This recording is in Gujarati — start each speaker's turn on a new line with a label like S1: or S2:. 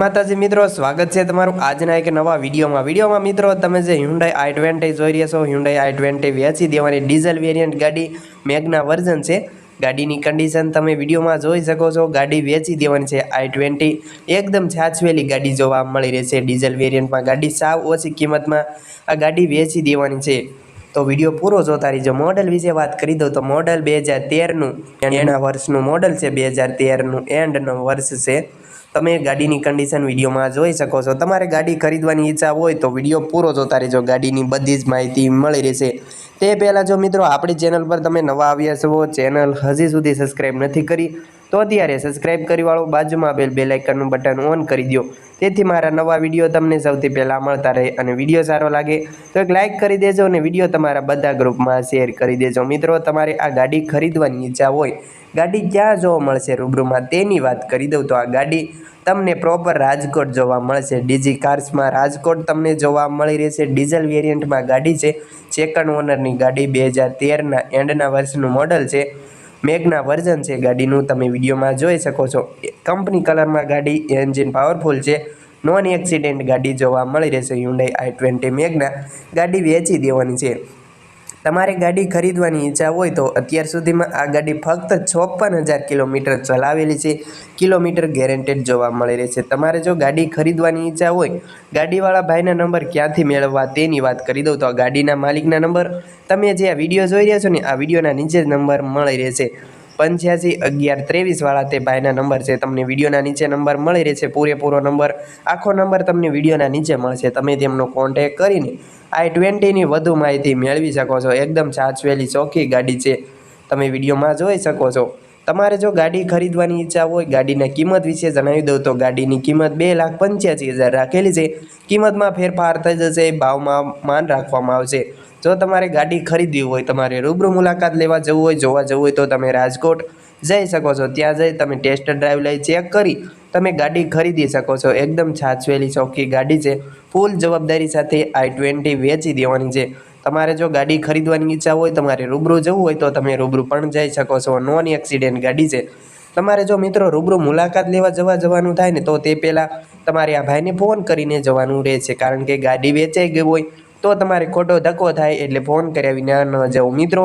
S1: માતાજી મિત્રો, સ્વાગત છે તમારું આજના એક નવા વિડીયોમાં. વિડીયોમાં મિત્રો, તમે જે હ્યુન્ડાઈ આઈ ટ્વેન્ટી જોઈ રહ્યા છો હ્યુન્ડાઈ આઈ ટ્વેન્ટી વેચી દેવાની ડીઝલ વેરિયન્ટ ગાડી મેગના વર્ઝન છે. ગાડીની કન્ડિશન તમે વિડીયોમાં જોઈ શકો છો. ગાડી વેચી દેવાની છે આઈ ટ્વેન્ટી એકદમ છાછવેલી ગાડી જોવા મળી રહેશે ડીઝલ વેરિયન્ટમાં ગાડી સાવ ઓછી કિંમતમાં આ ગાડી વેચી દેવાની છે. તો વીડિયો પૂરો જોતા રહીજો. મોડલ વિશે વાત કરી દઉં તો મોડલ બે હજાર તેરનું, એના વર્ષનું મોડલ છે બે હજાર તેરનું, એન્ડનું વર્ષ છે. તમે ગાડીની કન્ડિશન વિડીયોમાં જોઈ શકો છો. તમારે ગાડી ખરીદવાની ઈચ્છા હોય તો વીડિયો પૂરો જોતા રહેજો. ગાડીની બધી જ માહિતી મળી રહેશે. તે પહેલાં જો મિત્રો, આપણી ચેનલ પર તમે નવા આવ્યા છો ચેનલ હજી સુધી સબસ્ક્રાઈબ નથી કરી તો અત્યારે સબસ્ક્રાઈબ કરી વાળો બાજુમાં બેલ બેલ આઇકનનું બટન ઓન કરી દો તેથી મારા નવા વીડિયો તમને સૌથી પહેલાં મળતા રહે અને વીડિયો સારો લાગે તો એક લાઇક કરી દેજો અને વીડિયો તમારા બધા ગ્રુપમાં શેર કરી દેજો. મિત્રો, તમારે આ ગાડી ખરીદવાની ઈચ્છા હોય, ગાડી ક્યાં જોવા મળશે રૂબરૂમાં તેની વાત કરી દઉં તો આ ગાડી તમને પ્રોપર રાજકોટ જોવા મળશે. ડીજી કાર્સમાં રાજકોટ તમને જોવા મળી રહેશે. ડીઝલ વેરિયન્ટમાં ગાડી છે. સેકન્ડ ઓનરની ગાડી બે હજાર તેરના એન્ડના વર્ષનું મોડલ છે. મેગના વર્ઝન છે ગાડીનું તમે વિડીયોમાં જોઈ શકો છો. કંપની કલરમાં ગાડી એન્જિન પાવરફુલ છે. નોન એક્સિડેન્ટ ગાડી જોવા મળી રહેશે. હ્યુન્ડાઈ આઈ ટ્વેન્ટી મેગના ગાડી વેચી દેવાની છે. તમારે ગાડી ખરીદવાની ઈચ્છા હોય તો અત્યાર સુધીમાં આ ગાડી ફક્ત ચોપન હજાર કિલોમીટર ચલાવેલી છે. કિલોમીટર ગેરેન્ટેડ જોવા મળી રહે છે. તમારે જો ગાડી ખરીદવાની ઈચ્છા હોય, ગાડીવાળા ભાઈના નંબર ક્યાંથી મેળવવા તેની વાત કરી દઉં તો આ ગાડીના માલિકના નંબર. તમે જે આ વીડિયો જોઈ રહ્યા છો ને, આ વિડીયોના નીચે જ નંબર મળી રહેશે. પંચ્યાસી, અગિયાર, ત્રેવીસ વાળા તે ભાઈના નંબર છે. તમને વિડીયોના નીચે નંબર મળી રહેશે, પૂરેપૂરો નંબર. આખો નંબર તમને વિડીયોના નીચે મળશે. તમે તેમનો કોન્ટેક કરીને આઈ ટ્વેન્ટીની વધુ માહિતી મેળવી શકો છો. એકદમ સાચવેલી, ચોખ્ખી ગાડી છે. તમે વિડીયોમાં જોઈ શકો છો. તમારે જો ગાડી ખરીદવાની ઈચ્છા હોય, ગાડીના કિંમત વિશે જણાવી દઉં તો ગાડીની કિંમત બે લાખ પંચ્યાસી હજાર રાખેલી છે. કિંમતમાં ફેરફાર થઈ જશે, ભાવમાં માન રાખવામાં આવશે. જો તમારે ગાડી ખરીદવી હોય, તમારે રૂબરૂ મુલાકાત લેવા જવું હોય, જોવા જવું હોય તો તમે રાજકોટ જઈ શકો છો. ત્યાં જઈ તમે ટેસ્ટ ડ્રાઈવ લઈ ચેક કરી તમે ગાડી ખરીદી શકો છો. એકદમ છાછવેલી, ચોખ્ખી ગાડી છે. ફૂલ જવાબદારી સાથે આઈ ટ્વેન્ટી વેચી દેવાની છે. તમારે જો ગાડી ખરીદવાની ઈચ્છા હોય, તમારે રૂબરૂ જવું હોય તો તમે રૂબરૂ પણ જઈ શકો છો. નોન એક્સિડેન્ટ ગાડી છે. તમારે જો મિત્રો રૂબરૂ મુલાકાત લેવા જવા જવાનું થાય ને, તો તે પહેલાં તમારે આ ભાઈને ફોન કરીને જવાનું રહે છે કારણ કે ગાડી વેચાઈ ગઈ હોય, તો તમારે ખોટો ધક્કો થાય એટલે ફોન કર્યા વિના ન જવું. મિત્રો